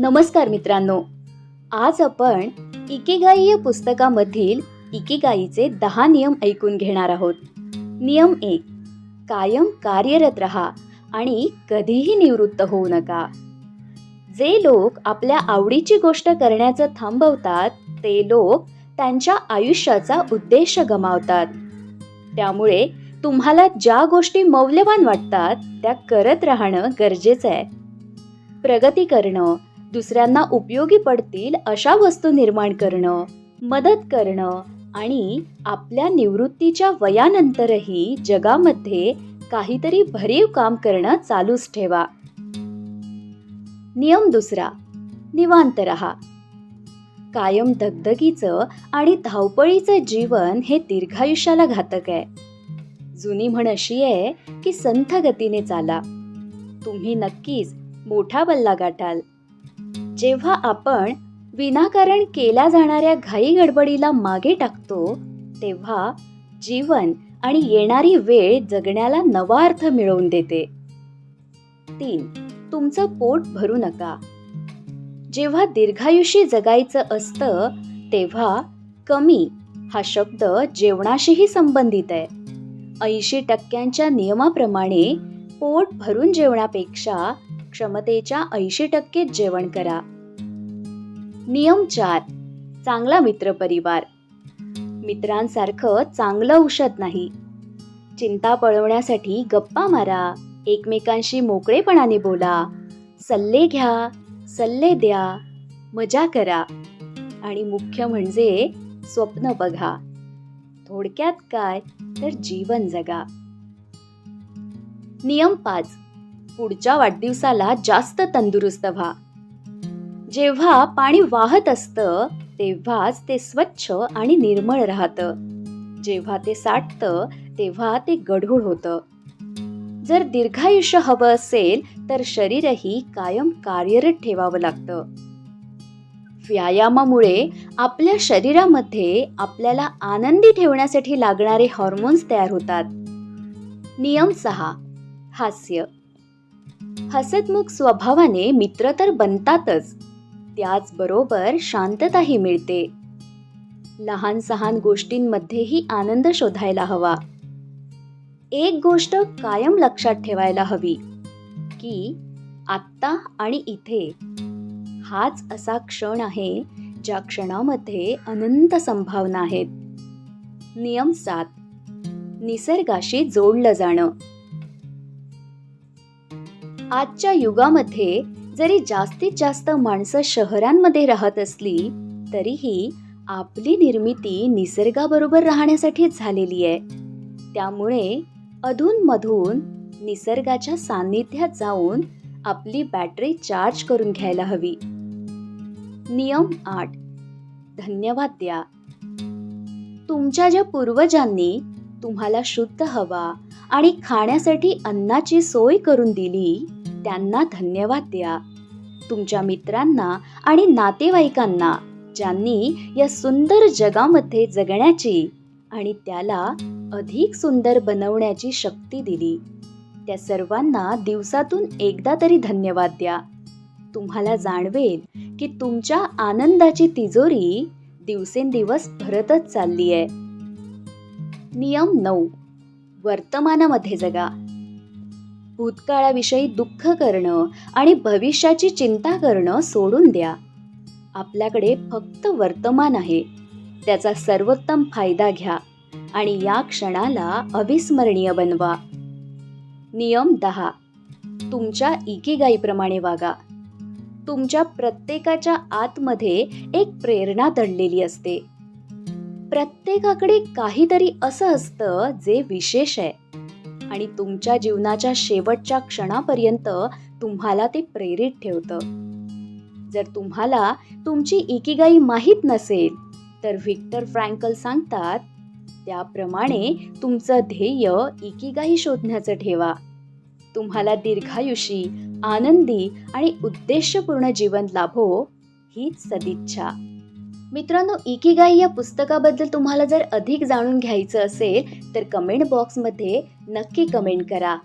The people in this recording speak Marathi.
नमस्कार मित्रांनो. आज आपण इकिगाई या पुस्तकामधील इकिगाईचे दहा नियम ऐकून घेणार आहोत. नियम एक कायम कार्यरत रहा आणि कधीही निवृत्त होऊ नका. जे लोक आपल्या आवडीची गोष्ट करण्याचं थांबवतात ते लोक त्यांच्या आयुष्याचा उद्देश गमावतात. त्यामुळे तुम्हाला ज्या गोष्टी मौल्यवान वाटतात त्या करत राहणं गरजेचं आहे. प्रगती करणं दुसऱ्यांना उपयोगी पडतील अशा वस्तू निर्माण करणं मदत करणं आणि आपल्या निवृत्तीच्या वयानंतरही जगामध्ये काहीतरी भरीव काम करणं चालूच ठेवा. नियम दुसरा निवांत रहा कायम धगधगीचं आणि धावपळीचं जीवन हे दीर्घायुष्याला घातक आहे. जुनी म्हण अशी आहे की संथ गतीने चाला. तुम्ही नक्कीच मोठा बल्ला गाठाल जेव्हा आपण विनाकारण केल्या जाणाऱ्या घाई गडबडीला मागे टाकतो तेव्हा जीवन आणि येणारी वेळ जगण्याला नवा अर्थ मिळवून देते. तीन तुमचं पोट भरू नका. जेव्हा दीर्घायुषी जगायचं असतं तेव्हा कमी हा शब्द जेवणाशीही संबंधित आहे. ऐंशी टक्क्यांच्या नियमाप्रमाणे पोट भरून जेवणापेक्षा क्षमतेच्या ऐंशी टक्के जेवण करा. नियम चार. चांगला मित्र परिवार. मित्रांसारखं चांगलं औषध नाही. चिंता पळवण्यासाठी गप्पा मारा. एकमेकांशी मोकळेपणाने बोला. सल्ले घ्या सल्ले द्या मजा करा. आणि मुख्य म्हणजे स्वप्न बघा. थोडक्यात काय तर जीवन जगा. नियम पाच. पुढच्या वाढदिवसाला जास्त तंदुरुस्त व्हा. जेव्हा पाणी वाहत असतं तेव्हाच ते स्वच्छ आणि निर्मळ राहतं. जेव्हा ते साठतं तेव्हा ते गढूळ होतं. जर दीर्घायुष्य हवं असेल तर शरीरही कायम कार्यरत ठेवावं लागतं. व्यायामामुळे आपल्या शरीरामध्ये आपल्याला आनंदी ठेवण्यासाठी लागणारे हॉर्मोन्स तयार होतात. नियम सहा. हास्य. हसतमुख स्वभावाने मित्र तर बनतातच. त्याचबरोबर शांतताही मिळते. लहान सहान गोष्टींमध्येही आनंद शोधायला हवा. एक गोष्ट कायम लक्षात ठेवायला हवी की आत्ता आणि इथे. हाच असा क्षण आहे ज्या क्षणामध्ये अनंत संभावना आहेत. नियम सात. निसर्गाशी जोडलं जाणं. आजच्या युगामध्ये जरी जास्तीत जास्त माणसं शहरांमध्ये राहत असली तरीही आपली निर्मिती निसर्गाबरोबर राहण्यासाठीच झालेली आहे. त्यामुळे अधूनमधून निसर्गाच्या सान्निध्यात जाऊन आपली बॅटरी चार्ज करून घ्यायला हवी. नियम आठ. धन्यवाद द्या. तुमच्या ज्या पूर्वजांनी तुम्हाला शुद्ध हवा आणि खाण्यासाठी अन्नाची सोय करून दिली त्यांना धन्यवाद द्या. तुमच्या मित्रांना आणि नातेवाईकांना ज्यांनी या सुंदर जगामध्ये जगण्याची आणि त्याला अधिक सुंदर बनवण्याची शक्ती दिली. त्या सर्वांना दिवसातून एकदा तरी धन्यवाद द्या. तुम्हाला जाणवेल की तुमच्या आनंदाची तिजोरी दिवसेंदिवस भरतच चालली आहे नियम नऊ. वर्तमानामध्ये जगा. भूतकाळाविषयी दुःख करणं आणि भविष्याची चिंता करणं सोडून द्या. आपल्याकडे फक्त वर्तमान आहे. त्याचा सर्वोत्तम फायदा घ्या आणि या क्षणाला अविस्मरणीय बनवा. नियम दहा. तुमच्या इकीगाईप्रमाणे वागा. तुमच्या प्रत्येकाच्या आतमध्ये एक प्रेरणा दडलेली असते. प्रत्येकाकडे काहीतरी असं असतं जे विशेष आहे. आणि तुमच्या जीवनाच्या शेवटच्या क्षणापर्यंत तुम्हाला ते प्रेरित ठेवतं. जर तुम्हाला तुमची इकिगाई माहीत नसेल तर व्हिक्टर फ्रँकल सांगतात त्याप्रमाणे तुमचं ध्येय इकिगाई शोधण्याचं ठेवा. तुम्हाला दीर्घायुषी आनंदी आणि उद्देशपूर्ण जीवन लाभो हीच सदिच्छा. मित्रांनो इकिगाई या पुस्तकाबद्दल तुम्हाला जर अधिक जाणून घ्यायचं असेल तर कमेंट बॉक्समध्ये नक्की कमेंट करा.